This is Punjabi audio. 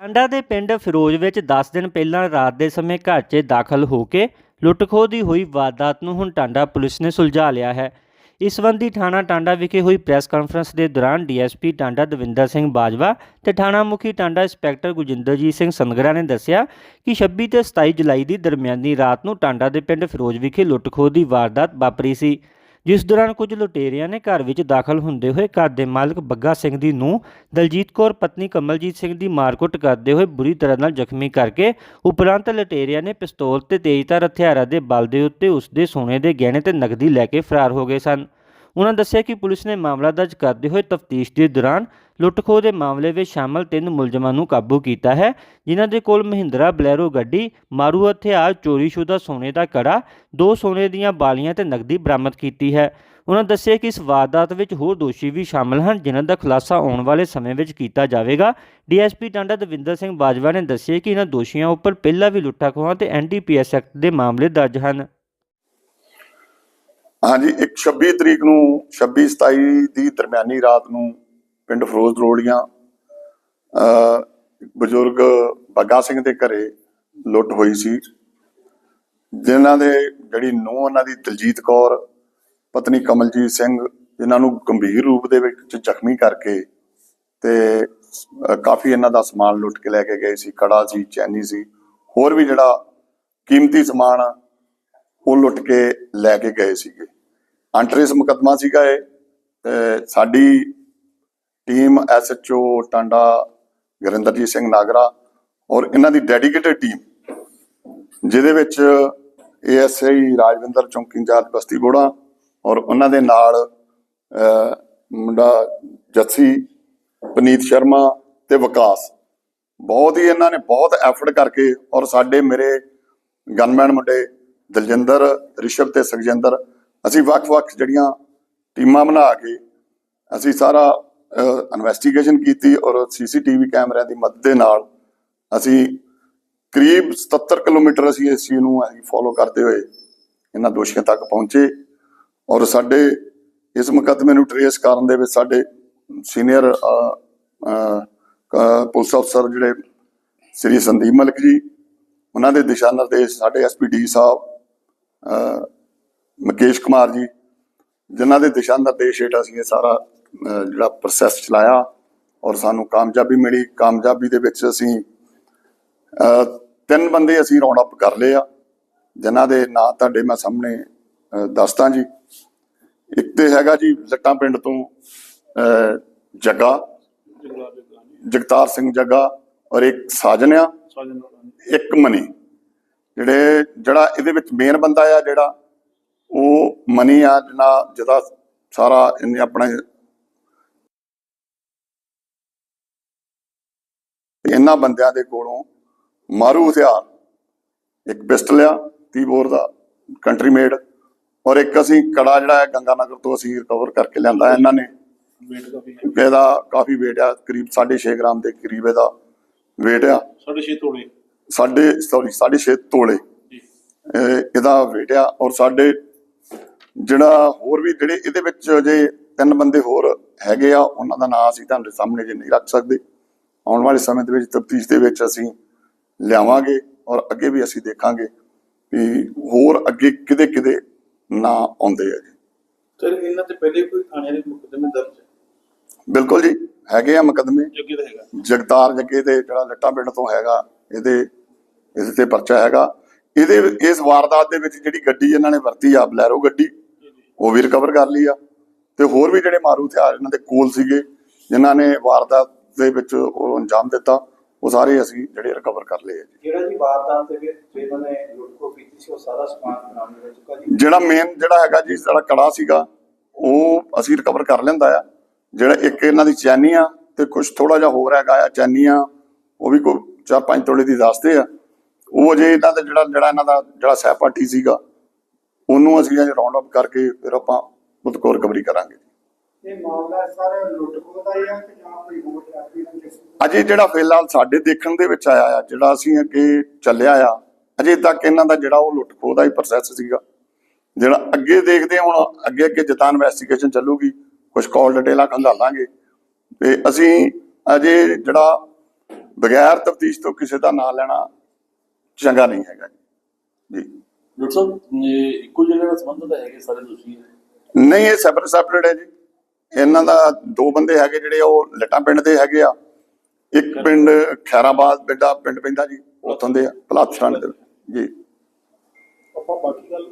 ਟਾਂਡਾ ਦੇ ਪਿੰਡ ਫਿਰੋਜ਼ ਵਿੱਚ 10 ਦਿਨ ਪਹਿਲਾਂ ਰਾਤ ਦੇ ਸਮੇਂ ਘਰ 'ਚ ਦਾਖਲ ਹੋ ਕੇ ਲੁੱਟ-ਖੋਹ ਦੀ ਹੋਈ ਵਾਰਦਾਤ ਨੂੰ ਹੁਣ ਟਾਂਡਾ ਪੁਲਿਸ ਨੇ ਸੁਲਝਾ ਲਿਆ ਹੈ। ਇਸ ਸੰਬੰਧੀ ਥਾਣਾ ਟਾਂਡਾ ਵਿਖੇ ਹੋਈ ਪ੍ਰੈਸ ਕਾਨਫਰੰਸ ਦੇ ਦੌਰਾਨ ਡੀਐਸਪੀ ਟਾਂਡਾ ਦਵਿੰਦਰ ਸਿੰਘ ਬਾਜਵਾ ਤੇ ਥਾਣਾ ਮੁਖੀ ਟਾਂਡਾ ਇੰਸਪੈਕਟਰ ਗੁਜਿੰਦਰਜੀਤ ਸਿੰਘ ਸੰਗਰਾ ਨੇ ਦੱਸਿਆ ਕਿ 26 ਤੇ 27 ਜੁਲਾਈ ਦੀ ਦਰਮਿਆਨੀ ਰਾਤ ਨੂੰ ਟਾਂਡਾ ਦੇ ਪਿੰਡ ਫਿਰੋਜ਼ ਵਿਖੇ ਲੁੱਟ-ਖੋਹ ਦੀ ਵਾਰਦਾਤ ਵਾਪਰੀ ਸੀ। ਜਿਸ ਦੌਰਾਨ ਕੁਝ ਲੁਟੇਰਿਆਂ ਨੇ ਘਰ ਵਿੱਚ ਦਾਖਲ ਹੁੰਦੇ ਹੋਏ ਘਰ ਦੇ ਮਾਲਕ ਬੱਗਾ ਸਿੰਘ ਦੀ ਨੂੰ ਦਲਜੀਤ ਕੌਰ, ਪਤਨੀ ਕਮਲਜੀਤ ਸਿੰਘ ਦੀ ਮਾਰਕੁੱਟ ਕਰਦੇ ਹੋਏ ਬੁਰੀ ਤਰ੍ਹਾਂ ਨਾਲ ਜ਼ਖਮੀ ਕਰਕੇ ਉਪਰੰਤ ਲੁਟੇਰਿਆਂ ਨੇ ਪਿਸਤੌਲ ਤੇ ਤੇਜ਼ਧਾਰ ਹਥਿਆਰਾਂ ਦੇ ਬਲ ਦੇ ਉੱਤੇ ਉਸ ਦੇ ਸੋਨੇ ਦੇ ਗਹਿਣੇ ਤੇ ਨਕਦੀ ਲੈ ਕੇ ਫਰਾਰ ਹੋ ਗਏ ਸਨ। ਉਹਨਾਂ ਦੱਸਿਆ ਕਿ ਪੁਲਿਸ ਨੇ ਮਾਮਲਾ ਦਰਜ ਕਰਦੇ ਹੋਏ ਤਫਤੀਸ਼ ਦੇ ਦੌਰਾਨ ਲੁੱਟ-ਖੋਹ ਦੇ ਮਾਮਲੇ ਵਿੱਚ ਸ਼ਾਮਲ ਤਿੰਨ ਮੁਲਜ਼ਮਾਂ ਨੂੰ ਕਾਬੂ ਕੀਤਾ ਹੈ, ਜਿਨ੍ਹਾਂ ਦੇ ਕੋਲ ਮਹਿੰਦਰਾ ਬਲੈਰੋ ਗੱਡੀ, ਮਾਰੂ ਹਥਿਆਰ, ਚੋਰੀਸ਼ੁਦਾ ਸੋਨੇ ਦਾ ਕੜਾ ਦੋ ਸੋਨੇ ਦੀਆਂ ਬਾਲੀਆਂ ਤੇ ਨਕਦੀ ਬਰਾਮਦ ਕੀਤੀ ਹੈ। ਉਹਨਾਂ ਦੱਸਿਆ ਕਿ ਇਸ ਵਾਰਦਾਤ ਵਿੱਚ ਹੋਰ ਦੋਸ਼ੀ ਵੀ ਸ਼ਾਮਲ ਹਨ, ਜਿਨ੍ਹਾਂ ਦਾ ਖੁਲਾਸਾ ਆਉਣ ਵਾਲੇ ਸਮੇਂ ਵਿੱਚ ਕੀਤਾ ਜਾਵੇਗਾ। ਡੀਐਸਪੀ ਟਾਂਡਾ ਦਵਿੰਦਰ ਸਿੰਘ ਬਾਜਵਾ ਨੇ ਦੱਸਿਆ ਕਿ ਇਹਨਾਂ ਦੋਸ਼ੀਆਂ ਉੱਪਰ ਪਹਿਲਾਂ ਵੀ ਲੁੱਟਾਂ ਖੋਹਾਂ ਤੇ ਐਨਡੀਪੀਐਸ ਐਕਟ ਦੇ ਮਾਮਲੇ ਦਰਜ ਹਨ। ਹਾਂਜੀ, ਇੱਕ 26 ਤਰੀਕ ਨੂੰ 26 27 ਦੀ ਦਰਮਿਆਨੀ ਰਾਤ ਨੂੰ ਪਿੰਡ ਫਰੋਜ਼ ਰੋੜੀਆਂ ਅ ਬਜ਼ੁਰਗ ਬੱਗਾ ਸਿੰਘ ਦੇ ਘਰੇ ਲੁੱਟ ਹੋਈ ਸੀ, ਜਿਨ੍ਹਾਂ ਦੇ ਜਿਹੜੀ ਨੂੰਹ ਉਹਨਾਂ ਦੀ ਦਲਜੀਤ ਕੌਰ, ਪਤਨੀ ਕਮਲਜੀਤ ਸਿੰਘ, ਜਿਨ੍ਹਾਂ ਨੂੰ ਗੰਭੀਰ ਰੂਪ ਦੇ ਵਿੱਚ ਜ਼ਖਮੀ ਕਰਕੇ ਤੇ ਕਾਫੀ ਇਹਨਾਂ ਦਾ ਸਮਾਨ ਲੁੱਟ ਕੇ ਲੈ ਕੇ ਗਏ ਸੀ, ਕੜਾ ਸੀ, ਚੈਨੀ ਸੀ, ਹੋਰ ਵੀ ਜਿਹੜਾ ਕੀਮਤੀ ਸਮਾਨ ਉਹ ਲੁੱਟ ਕੇ ਲੈ ਕੇ ਗਏ ਸੀਗੇ। ਅੰਟਰੇਸ ਮੁਕੱਦਮਾ ਸੀਗਾ ਇਹ। ਤੇ ਸਾਡੀ ਟੀਮ ਐਸਐਚਓ ਟਾਂਡਾ, ਗੁਰਿੰਦਰਜੀਤ ਸਿੰਘ ਨਾਗਰਾ ਔਰ ਇਹਨਾਂ ਦੀ ਡੈਡੀਕੇਟਿਡ ਟੀਮ, ਜਿਹਦੇ ਵਿੱਚ ਏਐਸਆਈ ਰਾਜਵਿੰਦਰ ਚੌਂਕੀ ਇੰਚਾਰਜ ਬਸਤੀ ਬੋੜਾ ਔਰ ਉਹਨਾਂ ਦੇ ਨਾਲ ਮੁੰਡਾ ਜੱਸੀ, ਪਨੀਤ ਸ਼ਰਮਾ ਤੇ ਵਿਕਾਸ। ਬਹੁਤ ਹੀ ਇਹਨਾਂ ਨੇ ਬਹੁਤ ਐਫਰਟ ਕਰਕੇ ਔਰ ਸਾਡੇ ਮੇਰੇ ਗਨਮੈਨ ਮੁੰਡੇ ਦਲਜਿੰਦਰ, ਰਿਸ਼ਵ ਤੇ ਸੁਖਜਿੰਦਰ, ਅਸੀਂ ਵੱਖ-ਵੱਖ ਜਿਹੜੀਆਂ ਟੀਮਾਂ ਬਣਾ ਕੇ ਅਸੀਂ ਸਾਰਾ ਇਨਵੈਸਟੀਗੇਸ਼ਨ ਕੀਤੀ ਔਰ ਸੀਸੀਟੀਵੀ ਕੈਮਰਿਆਂ ਦੀ ਮਦਦ ਦੇ ਨਾਲ ਅਸੀਂ ਕਰੀਬ 77 ਕਿਲੋਮੀਟਰ ਅਸੀਂ ਇਸ ਚੀਜ਼ ਨੂੰ ਅਸੀਂ ਫੋਲੋ ਕਰਦੇ ਹੋਏ ਇਹਨਾਂ ਦੋਸ਼ੀਆਂ ਤੱਕ ਪਹੁੰਚੇ ਔਰ ਸਾਡੇ ਇਸ ਮੁਕੱਦਮੇ ਨੂੰ ਟਰੇਸ ਕਰਨ ਦੇ ਵਿੱਚ ਸਾਡੇ ਸੀਨੀਅਰ ਪੁਲਿਸ ਅਫਸਰ ਜਿਹੜੇ ਸ੍ਰੀ ਸੰਦੀਪ ਮਲਕ ਜੀ, ਉਹਨਾਂ ਦੇ ਦਿਸ਼ਾ ਨਿਰਦੇਸ਼ ਸਾਡੇ ਐਸਪੀਡੀ ਸਾਹਿਬ ਮੁਕੇਸ਼ ਕੁਮਾਰ ਜੀ ਜਿਨ੍ਹਾਂ ਦੇ ਦਿਸ਼ਾ ਨਿਰਦੇਸ਼ ਹੇਠ ਅਸੀਂ ਇਹ ਸਾਰਾ ਜਿਹੜਾ ਪ੍ਰੋਸੈਸ ਚਲਾਇਆ ਔਰ ਸਾਨੂੰ ਕਾਮਯਾਬੀ ਮਿਲੀ। ਕਾਮਯਾਬੀ ਦੇ ਵਿੱਚ ਅਸੀਂ ਤਿੰਨ ਬੰਦੇ ਅਸੀਂ ਰਾਉਂਡ ਅਪ ਕਰ ਲਏ ਆ ਜਿਨ੍ਹਾਂ ਦੇ ਨਾਂ ਤੁਹਾਡੇ ਮੈਂ ਸਾਹਮਣੇ ਦੱਸਦਾ ਜੀ। ਇੱਕ ਤੇ ਹੈਗਾ ਜੀ ਲੱਟਾਂ ਪਿੰਡ ਤੋਂ ਜੱਗਾ ਜਗਤਾਰ ਸਿੰਘ ਜੱਗਾ ਔਰ ਇੱਕ ਸਾਜਨਿਆ ਇੱਕ ਮਨੀ। ਜਿਹੜੇ ਜਿਹੜਾ ਇਹਦੇ ਵਿੱਚ ਮੇਨ ਬੰਦਾ ਆ ਜਿਹੜਾ ਉਹ ਮਨੀ ਆ ਜਿਹਨਾਂ ਜਿਹਦਾ ਸਾਰਾ ਇਹਨੇ ਆਪਣਾ ਇਹਨਾਂ ਬੰਦਿਆਂ ਦੇ ਕੋਲੋਂ ਮਾਰੂ ਹਥਿਆਰ ਇੱਕ ਪਿਸਟਲ ਆ 30 ਬੋਰ ਦਾ ਕੰਟਰੀ ਮੇਡ ਔਰ ਇੱਕ ਅਸੀਂ ਕੜਾ ਜਿਹੜਾ ਹੈ ਗੰਗਾਨਗਰ ਤੋਂ ਅਸੀਂ ਰਿਕਵਰ ਕਰਕੇ ਲਿਆਂਦਾ ਇਹਨਾਂ ਨੇ। ਇਹਦਾ ਕਾਫੀ weight ਆ ਕਰੀਬ 6.5 ਗ੍ਰਾਮ ਦੇ ਕਰੀਬ ਇਹਦਾ weight ਆ। ਸਾਢੇ ਛੇ ਤੋਲੇ। ਸਾਡੇ ਸੌਰੀ 6.5 ਤੋਲੇ। ਇਹਦਾ weight ਆ ਔਰ ਸਾਡੇ ਜਿਹੜਾ ਹੋਰ ਵੀ ਜਿਹੜੇ ਇਹਦੇ ਵਿੱਚ ਜੇ ਤਿੰਨ ਬੰਦੇ ਹੋਰ ਹੈਗੇ ਆ ਉਹਨਾਂ ਦਾ ਨਾਮ ਅਸੀਂ ਤੁਹਾਡੇ ਸਾਹਮਣੇ ਜੇ ਨਹੀਂ ਰੱਖ ਸਕਦੇ। ਆਉਣ ਵਾਲੇ ਸਮੇਂ ਦੇ ਵਿੱਚ ਤਫਤੀਸ਼ ਦੇ ਵਿੱਚ ਅਸੀਂ ਲਿਆਵਾਂਗੇ ਔਰ ਅੱਗੇ ਵੀ ਅਸੀਂ ਦੇਖਾਂਗੇ ਵੀ ਹੋਰ ਅੱਗੇ ਕਿਤੇ ਕਿਤੇ ਨਾ ਆਉਂਦੇ ਆ ਜੀ। ਸਰ ਇਹਨਾਂ ਤੇ ਪਹਿਲੇ ਕੋਈ ਥਾਣੇ ਦੇ ਮੁਕੱਦਮੇ ਦਰਜ ਹੈ? ਬਿਲਕੁਲ ਜੀ ਹੈਗੇ ਆ ਮੁਕੱਦਮੇ। ਦਾ ਜਗਤਾਰ ਜੱਗੇ ਤੇ ਜਿਹੜਾ ਲੱਟਾ ਪਿੰਡ ਤੋਂ ਹੈਗਾ ਇਹਦੇ ਇਹਦੇ ਤੇ ਪਰਚਾ ਹੈਗਾ। ਇਹਦੇ ਇਸ ਵਾਰਦਾਤ ਦੇ ਵਿੱਚ ਜਿਹੜੀ ਗੱਡੀ ਇਹਨਾਂ ਨੇ ਵਰਤੀ ਆ ਬਲੈਰੋ ਗੱਡੀ ਉਹ ਵੀ ਰਿਕਵਰ ਕਰ ਲਈ ਆ। ਤੇ ਹੋਰ ਵੀ ਜਿਹੜੇ ਮਾਰੂ ਹਥਿਆਰ ਇਹਨਾਂ ਦੇ ਕੋਲ ਸੀਗੇ ਜਿਨ੍ਹਾਂ ਨੇ ਵਾਰਦਾਤ ਦੇ ਵਿੱਚ ਉਹ ਅੰਜਾਮ ਦਿੱਤਾ ਉਹ ਸਾਰੇ ਅਸੀਂ ਜਿਹੜੇ ਰਿਕਵਰ ਕਰ ਲਏ ਆ ਜੀ। ਜਿਹੜਾ ਜੀ ਵਾਰਦਾਤ ਦੇ ਵਿੱਚ ਜਿਹਨਾਂ ਨੇ ਲੁੱਟਖੋ ਕੀਤੀ ਸੀ ਉਹ ਸਾਰਾ ਸਮਾਨ ਬਰਾਮਦ ਹੋ ਚੁੱਕਾ ਜੀ? ਜਿਹੜਾ ਮੇਨ ਜਿਹੜਾ ਹੈਗਾ ਜੀ ਜਿਹੜਾ ਕੜਾ ਸੀਗਾ ਉਹ ਅਸੀਂ ਰਿਕਵਰ ਕਰ ਲੈਂਦਾ ਆ। ਜਿਹੜਾ ਇੱਕ ਇਹਨਾਂ ਦੀ ਚੈਨੀ ਆ ਤੇ ਕੁਝ ਥੋੜਾ ਜਿਹਾ ਹੋਰ ਹੈਗਾ ਆ ਚੈਨੀਆਂ ਉਹ ਵੀ ਕੋਈ 4-5 ਤੋਲੇ ਦੀ ਦੱਸਦੇ ਆ। ਉਹ ਜੇ ਇਹਨਾਂ ਦਾ ਜਿਹੜਾ ਜਿਹੜਾ ਇਹਨਾਂ ਦਾ ਜਿਹੜਾ ਸਹਿਪਾਠੀ ਸੀਗਾ ਉਹਨੂੰ ਅਸੀਂ ਅਜੇ ਰਾਉਂਡ ਅਪ ਕਰਕੇ ਫਿਰ ਆਪਾਂ ਉਹਦੇ ਕੋਲ ਰਿਕਵਰੀ ਕਰਾਂਗੇ। ਇਹ ਮਾਮਲਾ ਸਾਰੇ ਲੁੱਟਖੋ ਦਾ ਹੀ ਆ ਕਿ ਜਾਂ ਕੋਈ ਹੋਰ ਜਾਤੀ ਦਾ ਕਿਸ ਅਜੇ ਜਿਹੜਾ ਫਿਲਹਾਲ ਸਾਡੇ ਦੇਖਣ ਦੇ ਵਿੱਚ ਆਇਆ ਆ ਜਿਹੜਾ ਅਸੀਂ ਅੱਗੇ ਚੱਲਿਆ ਆ ਅਜੇ ਤੱਕ ਇਹਨਾਂ ਦਾ ਜਿਹੜਾ ਉਹ ਲੁੱਟ ਖੋਹ ਦਾ ਹੀ ਪ੍ਰੋਸੈਸ ਸੀਗਾ। ਜਿਹੜਾ ਅੱਗੇ ਦੇਖਦੇ ਹੁਣ ਅੱਗੇ ਅੱਗੇ ਜਿੱਦਾਂ ਇਨਵੈਸਟੀਗੇਸ਼ਨ ਚੱਲੂਗੀ ਕੁਝ ਕਾਲ ਡਿਟੇਲਾਂ ਖੰਗਾਲਾਂਗੇ ਤੇ ਅਸੀਂ ਅਜੇ ਜਿਹੜਾ ਬਗੈਰ ਤਫਤੀਸ਼ ਤੋਂ ਕਿਸੇ ਦਾ ਨਾਂ ਲੈਣਾ ਚੰਗਾ ਨਹੀਂ ਹੈਗਾ ਜੀ। ਜੀ। ਡਾਕਟਰ ਸਾਹਿਬ ਇਹ ਇੱਕੋ ਜਿਹੇ ਨਾਲ ਸੰਬੰਧਤ ਹੈਗੇ ਸਾਰੇ ਦੋਸ਼ੀ ਨਹੀਂ ਇਹ ਸੈਪਰੇਟ ਸੈਪਰੇਟ ਹੈ ਜੀ। ਇਹਨਾਂ ਦਾ ਦੋ ਬੰਦੇ ਹੈਗੇ ਜਿਹੜੇ ਉਹ ਲਟਾਂ ਪਿੰਡ ਦੇ ਹੈਗੇ ਆ। ਇੱਕ ਪਿੰਡ ਖੈਰਾਬਾਦ ਬੇਟਾ ਪਿੰਡ ਪੈਂਦਾ ਜੀ ਉੱਥੋਂ ਦੇ ਥਾਣੇ ਦੇ। ਜੀ। ਆਪਾਂ ਬਾਕੀ ਗੱਲ